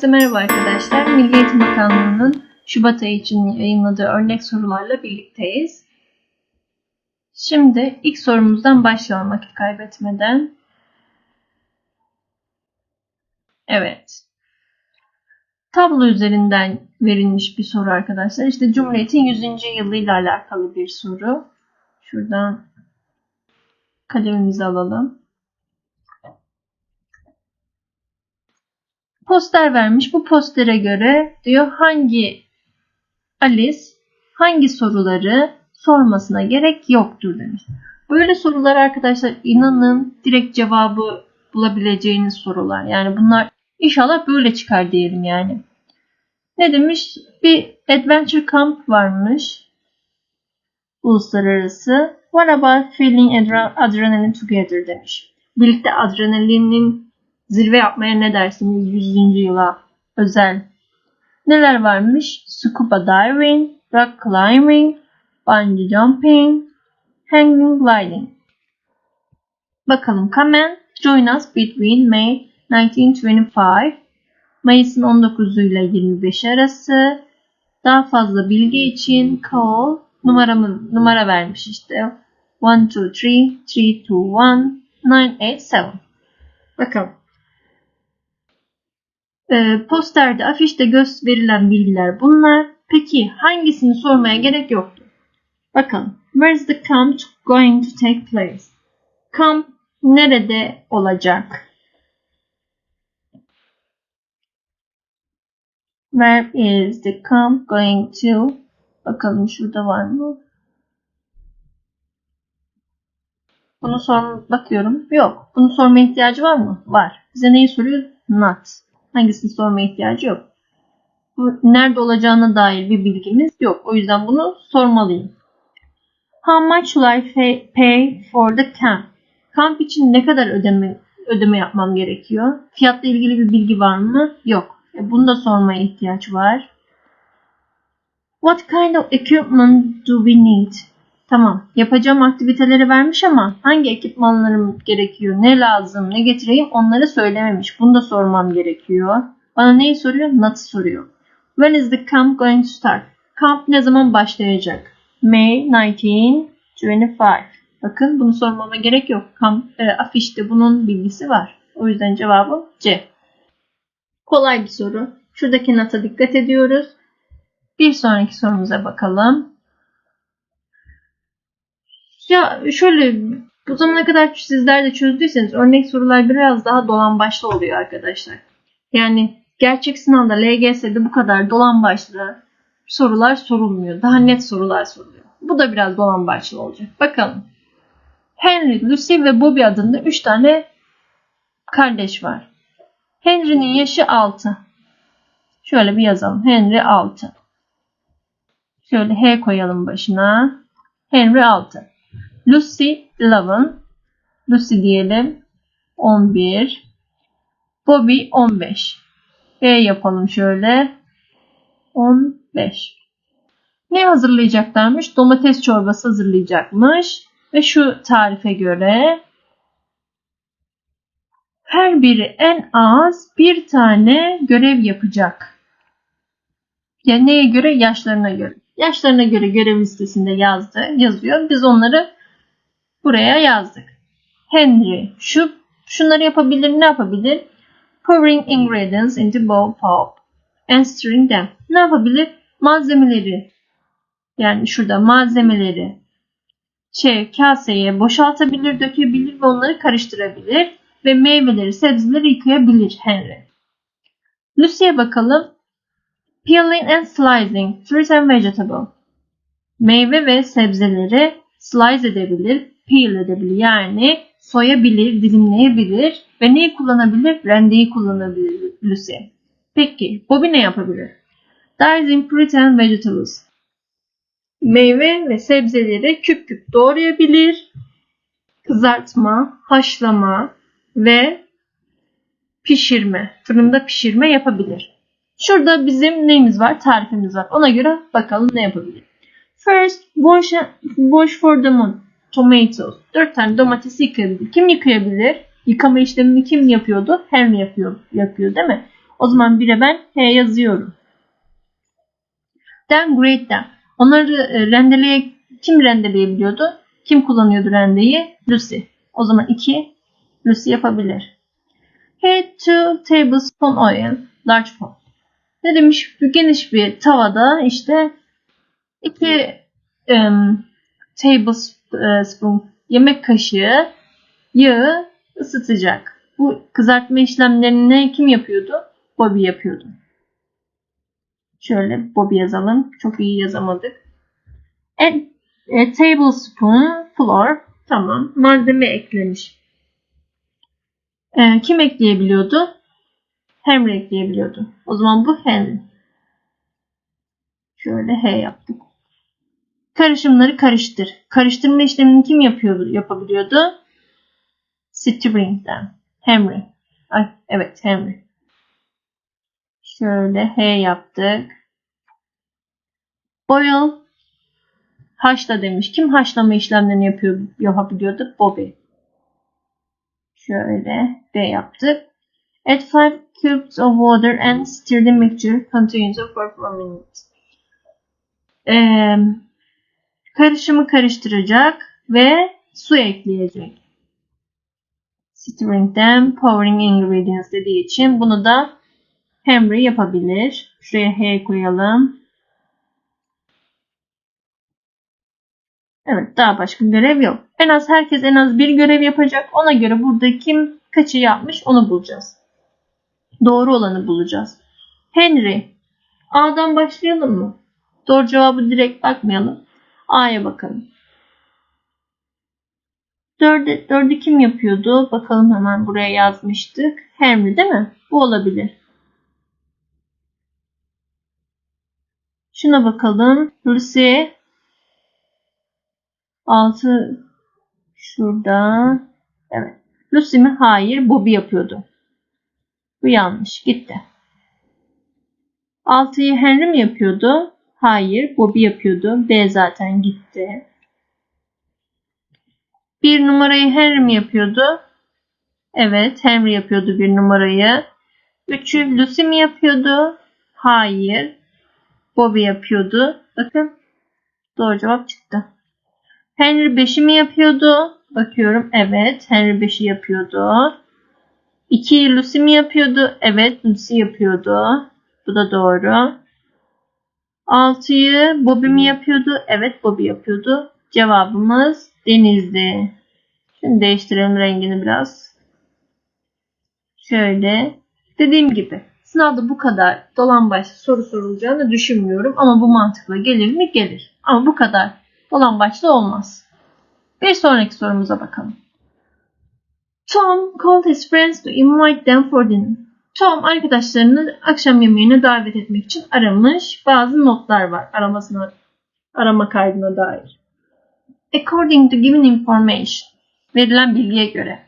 Herkese merhaba arkadaşlar. Milli Eğitim Bakanlığı'nın Şubat ayı için yayınladığı örnek sorularla birlikteyiz. Şimdi ilk sorumuzdan başlayalım vakit kaybetmeden. Evet. Tablo üzerinden verilmiş bir soru arkadaşlar. İşte Cumhuriyet'in 100. yılıyla alakalı bir soru. Şuradan kalemimizi alalım. Poster vermiş. Bu postere göre diyor hangi Alice hangi soruları sormasına gerek yoktur demiş. Böyle sorular arkadaşlar inanın direkt cevabı bulabileceğiniz sorular. Yani bunlar inşallah böyle çıkar diyelim yani. Ne demiş? Bir adventure camp varmış. Uluslararası. What about feeling adrenaline together demiş. Birlikte adrenalinin Zirve yapmaya ne dersiniz 100. yıla özel? Neler varmış? Scuba diving, rock climbing, bungee jumping, hanging gliding. Bakalım comment. Join us between May 1925 Mayıs'ın 19'u ile 25 arası. Daha fazla bilgi için call numaramı numara vermiş işte. 1 2 3 3 2 1 987. Bakalım. E, posterde, afişte gösterilen bilgiler bunlar. Peki hangisini sormaya gerek yoktu? Bakalım. Where is the camp going to take place? Kamp nerede olacak? Where is the camp going to? Bakalım şurada var mı? Bunu sor bakıyorum. Yok. Bunu sormaya ihtiyacı var mı? Var. Bize neyi soruyor? Not. Hangisini sormaya ihtiyacı yok. Nerede olacağına dair bir bilgimiz yok. O yüzden bunu sormalıyım. How much should I pay for the camp? Kamp için ne kadar ödeme ödeme yapmam gerekiyor? Fiyatla ilgili bir bilgi var mı? Yok. E bunu da sormaya ihtiyaç var. What kind of equipment do we need? Tamam. Yapacağım aktiviteleri vermiş ama hangi ekipmanlarım gerekiyor, ne lazım, ne getireyim onları söylememiş. Bunu da sormam gerekiyor. Bana neyi soruyor? Not'ı soruyor. When is the camp going to start? Kamp ne zaman başlayacak? May 1925. Bakın bunu sormama gerek yok. Kamp, e, afişte bunun bilgisi var. O yüzden cevabım C. Kolay bir soru. Şuradaki nota dikkat ediyoruz. Bir sonraki sorumuza bakalım. Ya şöyle bu zamana kadar sizler de çözdüyseniz örnek sorular biraz daha dolan başlı oluyor arkadaşlar. Yani gerçek sınavda LGS'de bu kadar dolan başlı sorular sorulmuyor. Daha net sorular soruluyor. Bu da biraz dolan başlı olacak. Bakalım. Henry, Lucy ve Bobby adında 3 tane kardeş var. Henry'nin yaşı 6. Şöyle bir yazalım. Henry 6. Şöyle H koyalım başına. Henry 6. Lucy 11. Lucy diyelim. 11. Bobby 15. B yapalım şöyle. 15. Ne hazırlayacaklarmış? Domates çorbası hazırlayacakmış. Ve şu tarife göre her biri en az bir tane görev yapacak. Yani neye göre? Yaşlarına göre. Yaşlarına göre görev listesinde yazdı, yazıyor. Biz onları buraya yazdık. Henry şu şunları yapabilir ne yapabilir? Pouring ingredients into bowl pulp and stirring them. Ne yapabilir? Malzemeleri yani şurada malzemeleri şey kaseye boşaltabilir, dökebilir ve onları karıştırabilir ve meyveleri, sebzeleri yıkayabilir Henry. Lucy'ye bakalım. Peeling and slicing fruit and vegetable. Meyve ve sebzeleri slice edebilir, peel edebilir. Yani soyabilir, dilimleyebilir ve neyi kullanabilir? Rendeyi kullanabilir Lucy. Peki Bobby ne yapabilir? Dicing fruit and vegetables. Meyve ve sebzeleri küp küp doğrayabilir. Kızartma, haşlama ve pişirme, fırında pişirme yapabilir. Şurada bizim neyimiz var? Tarifimiz var. Ona göre bakalım ne yapabilir. First, wash, wash for the moon tomatoes. 4 tane domatesi yıkayabilir. Kim yıkayabilir? Yıkama işlemini kim yapıyordu? Henry yapıyor, yapıyor değil mi? O zaman 1'e ben H yazıyorum. Then grade them. Onları e, rendeleye kim rendeleyebiliyordu? Kim kullanıyordu rendeyi? Lucy. O zaman 2 Lucy yapabilir. Heat 2 tablespoon oil, large pot. Ne demiş? Geniş bir tavada işte 2 um, tablespoon yemek kaşığı yağı ısıtacak. Bu kızartma işlemlerini kim yapıyordu? Bobby yapıyordu. Şöyle Bobby yazalım. Çok iyi yazamadık. A, a tablespoon flour. Tamam. Malzeme eklemiş. Ee, kim ekleyebiliyordu? Henry ekleyebiliyordu. O zaman bu Henry. Şöyle H yaptık. Karışımları karıştır. Karıştırma işlemini kim yapıyordu, yapabiliyordu? Stirring'den. Henry. Ay, evet Henry. Şöyle H yaptık. Boil haşla demiş. Kim haşlama işlemlerini yapıyor, yapabiliyordu? Bobby. Şöyle D yaptık. Add 5 cubes of water and stir the mixture continuously for 4 minutes. Ee, karışımı karıştıracak ve su ekleyecek. Stirring them, pouring ingredients dediği için bunu da Henry yapabilir. Şuraya H koyalım. Evet daha başka görev yok. En az herkes en az bir görev yapacak. Ona göre burada kim kaçı yapmış onu bulacağız. Doğru olanı bulacağız. Henry. A'dan başlayalım mı? Doğru cevabı direkt bakmayalım. A'ya bakalım. Dördü, dördü kim yapıyordu? Bakalım hemen buraya yazmıştık. Henry değil mi? Bu olabilir. Şuna bakalım. Lucy 6 şurada. Evet. Lucy mi? Hayır. Bobby yapıyordu. Bu yanlış. Gitti. 6'yı Henry mi yapıyordu? Hayır. Bobby yapıyordu. B zaten gitti. Bir numarayı Henry mi yapıyordu? Evet. Henry yapıyordu bir numarayı. Üçü Lucy mi yapıyordu? Hayır. Bobby yapıyordu. Bakın. Doğru cevap çıktı. Henry 5'i mi yapıyordu? Bakıyorum. Evet. Henry 5'i yapıyordu. 2'yi Lucy mi yapıyordu? Evet. Lucy yapıyordu. Bu da doğru. 6'yı Bobby mi yapıyordu? Evet. Bobby yapıyordu. Cevabımız denizdi. Şimdi değiştirelim rengini biraz. Şöyle. Dediğim gibi sınavda bu kadar dolan başlı soru sorulacağını düşünmüyorum. Ama bu mantıkla gelir mi? Gelir. Ama bu kadar dolan başlı olmaz. Bir sonraki sorumuza bakalım. Tom called his friends to invite them for dinner. Tom arkadaşlarını akşam yemeğine davet etmek için aramış. Bazı notlar var aramasına, arama kaydına dair. According to given information, verilen bilgiye göre,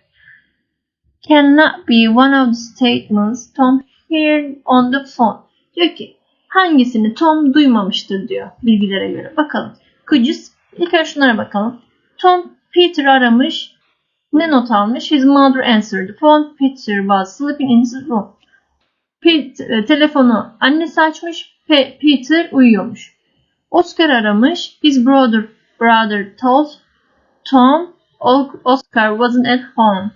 cannot be one of the statements Tom heard on the phone. Diyor ki hangisini Tom duymamıştır diyor bilgilere göre. Bakalım. Could you, ilk önce şunlara bakalım. Tom Peter aramış. Ne not almış? His mother answered the phone. Peter was sleeping in his room. Peter, e, telefonu annesi açmış. Pe Peter uyuyormuş. Oscar aramış. His brother brother told Tom Oscar wasn't at home.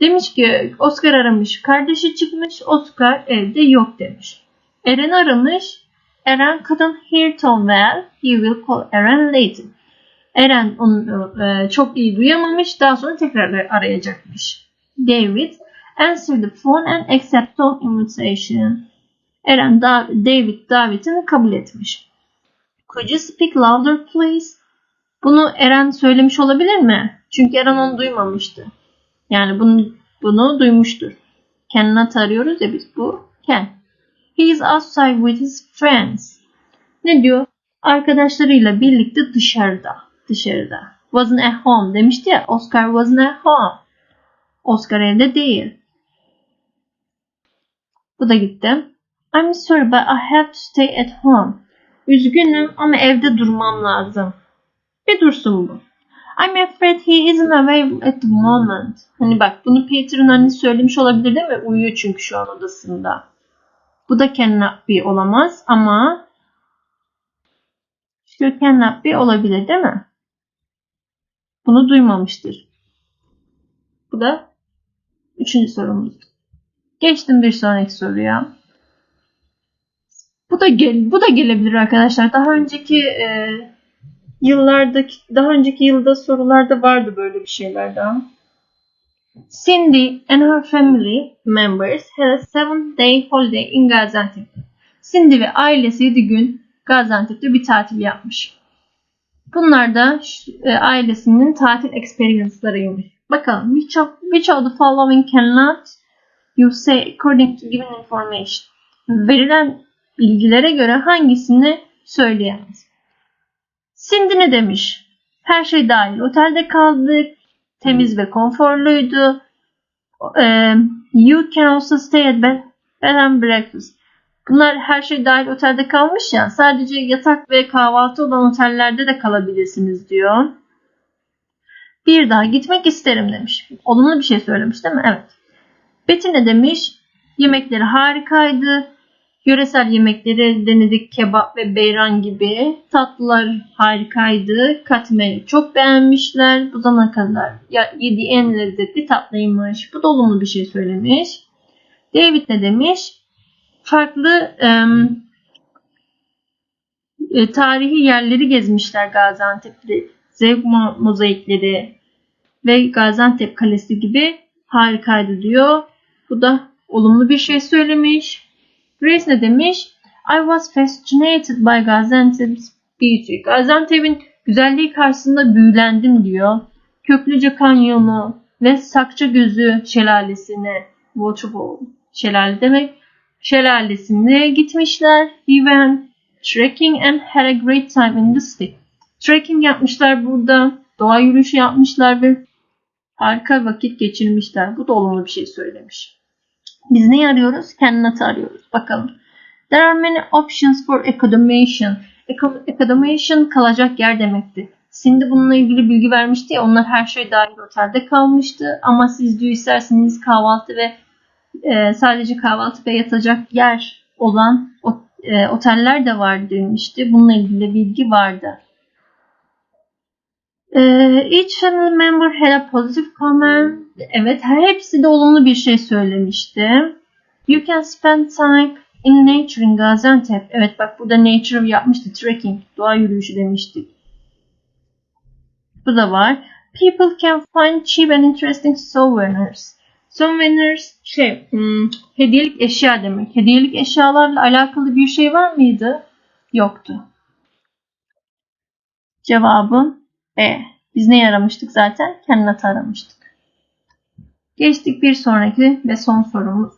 Demiş ki Oscar aramış. Kardeşi çıkmış. Oscar evde yok demiş. Eren aramış. Eren couldn't hear Tom well. He will call Eren later. Eren onu e, çok iyi duyamamış. Daha sonra tekrar arayacakmış. David answered the phone and accepted Tom's invitation. Eren da David davetini kabul etmiş. Could you speak louder please? Bunu Eren söylemiş olabilir mi? Çünkü Eren onu duymamıştı. Yani bunu, bunu duymuştur. Cannot arıyoruz ya biz bu. Can. He is outside with his friends. Ne diyor? Arkadaşlarıyla birlikte dışarıda. Dışarıda. Wasn't at home demişti ya. Oscar wasn't at home. Oscar evde değil. Bu da gitti. I'm sorry but I have to stay at home. Üzgünüm ama evde durmam lazım. Bir dursun bu. I'm afraid he isn't available at the moment. Hani bak bunu Peter'ın annesi söylemiş olabilir değil mi? Uyuyor çünkü şu an odasında. Bu da cannot be olamaz ama şu cannot be olabilir değil mi? Bunu duymamıştır. Bu da üçüncü sorumuz. Geçtim bir sonraki soruya. Bu da gel bu da gelebilir arkadaşlar. Daha önceki e, yıllardaki daha önceki yılda sorularda vardı böyle bir şeyler daha. Cindy and her family members had a seven day holiday in Gaziantep. Cindy ve ailesi 7 gün Gaziantep'te bir tatil yapmış. Bunlar da e, ailesinin tatil experience'larıymış. Bakalım which of, which of the following cannot you say according to given information. Verilen bilgilere göre hangisini söyleyemez. Cindy ne demiş? Her şey dahil. Otelde kaldık. Temiz ve konforluydu. Ee, you can also stay at bed, bed and breakfast. Bunlar her şey dahil otelde kalmış ya. Sadece yatak ve kahvaltı olan otellerde de kalabilirsiniz diyor. Bir daha gitmek isterim demiş. Olumlu bir şey söylemiş değil mi? Evet. Betty ne demiş? Yemekleri harikaydı. Yöresel yemekleri denedik kebap ve beyran gibi. Tatlılar harikaydı. Katmer'i çok beğenmişler. Bu zamana kadar yediği en lezzetli tatlıymış. Bu da olumlu bir şey söylemiş. David ne demiş? Farklı e, tarihi yerleri gezmişler Gaziantep'te. Zev mozaikleri ve Gaziantep Kalesi gibi harikaydı diyor. Bu da olumlu bir şey söylemiş. Grace ne demiş? I was fascinated by Gaziantep's beauty. Gaziantep'in güzelliği karşısında büyülendim diyor. Köklüce Kanyonu ve Sakça Gözü şelalesine waterfall şelale demek şelalesine gitmişler. He went trekking and had a great time in the city. Trekking yapmışlar burada. Doğa yürüyüşü yapmışlar ve harika vakit geçirmişler. Bu da olumlu bir şey söylemiş. Biz ne arıyoruz? Cannot arıyoruz. Bakalım. There are many options for accommodation. Accommodation kalacak yer demekti. Cindy bununla ilgili bilgi vermişti ya onlar her şey dahil otelde kalmıştı. Ama siz diyor isterseniz kahvaltı ve e, sadece kahvaltı ve yatacak yer olan e, oteller de var demişti. Bununla ilgili bilgi vardı. E, each family member had a positive comment. Evet, hepsi de olumlu bir şey söylemişti. You can spend time in nature in Gaziantep. Evet bak burada nature yapmıştı. Trekking, doğa yürüyüşü demiştik. Bu da var. People can find cheap and interesting souvenirs. Souvenirs şey hmm, hediyelik eşya demek. Hediyelik eşyalarla alakalı bir şey var mıydı? Yoktu. Cevabı B. Biz ne aramıştık zaten? Kendini aramıştık. Geçtik bir sonraki ve son sorumuz.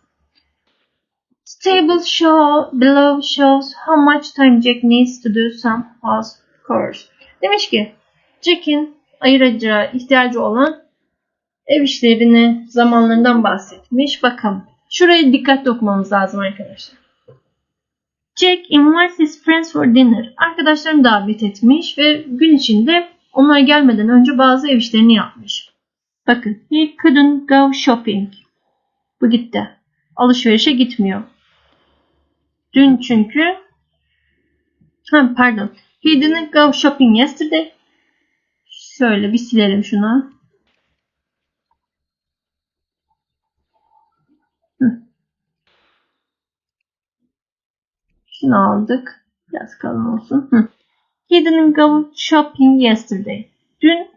Table show below shows how much time Jack needs to do some house chores. Demiş ki Jack'in ayıracağı ihtiyacı olan ev işlerini zamanlarından bahsetmiş. Bakalım. Şuraya dikkatli okumamız lazım arkadaşlar. Jack invites his friends for dinner. Arkadaşlarını davet etmiş ve gün içinde onlar gelmeden önce bazı ev işlerini yapmış. Bakın. He couldn't go shopping. Bu gitti. Alışverişe gitmiyor. Dün çünkü ha, pardon. He didn't go shopping yesterday. Şöyle bir silelim şunu. Şunu aldık. Biraz kalın olsun. He didn't go shopping yesterday. Dün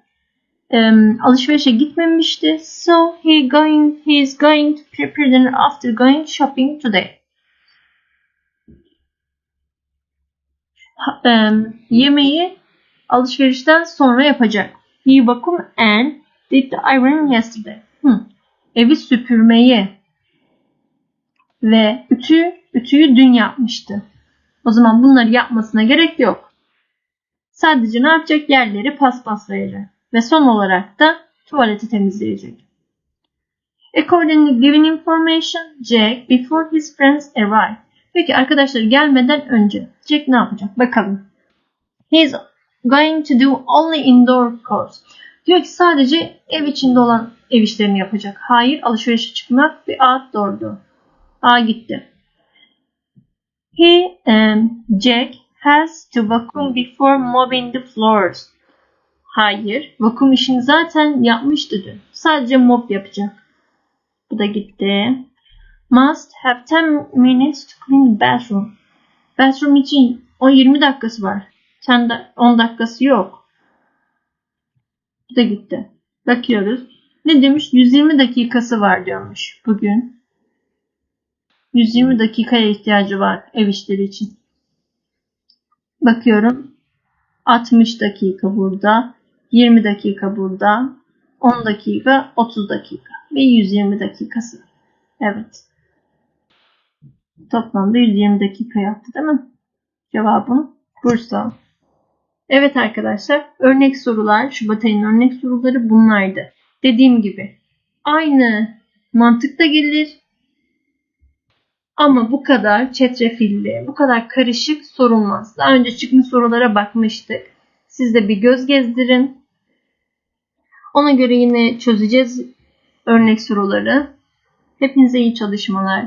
um, alışverişe gitmemişti. So he going he is going to prepare dinner after going shopping today. Um, yemeği alışverişten sonra yapacak. He vacuum and did the ironing yesterday. Hmm. Evi süpürmeyi ve ütü ütüyü dün yapmıştı. O zaman bunları yapmasına gerek yok. Sadece ne yapacak? Yerleri paspaslayacak. Ve son olarak da tuvaleti temizleyecek. According to given information, Jack before his friends arrive. Peki arkadaşlar gelmeden önce Jack ne yapacak? Bakalım. He's going to do only indoor chores. Diyor ki sadece ev içinde olan ev işlerini yapacak. Hayır alışverişe çıkmak ve outdoor'du. A gitti. He, um, Jack has to vacuum before mopping the floors. Hayır. Vakum işini zaten yapmıştı dün. Sadece mop yapacak. Bu da gitti. Must have 10 minutes to clean the bathroom. Bathroom için o 20 dakikası var. Sen de 10 dakikası yok. Bu da gitti. Bakıyoruz. Ne demiş? 120 dakikası var diyormuş bugün. 120 dakikaya ihtiyacı var ev işleri için. Bakıyorum. 60 dakika burada. 20 dakika burada. 10 dakika, 30 dakika ve 120 dakikası. Evet. Toplamda 120 dakika yaptı değil mi? Cevabım Bursa. Evet arkadaşlar, örnek sorular, Şubat ayının örnek soruları bunlardı. Dediğim gibi aynı mantıkta gelir ama bu kadar çetrefilli, bu kadar karışık sorulmaz. Daha önce çıkmış sorulara bakmıştık. Siz de bir göz gezdirin. Ona göre yine çözeceğiz örnek soruları. Hepinize iyi çalışmalar.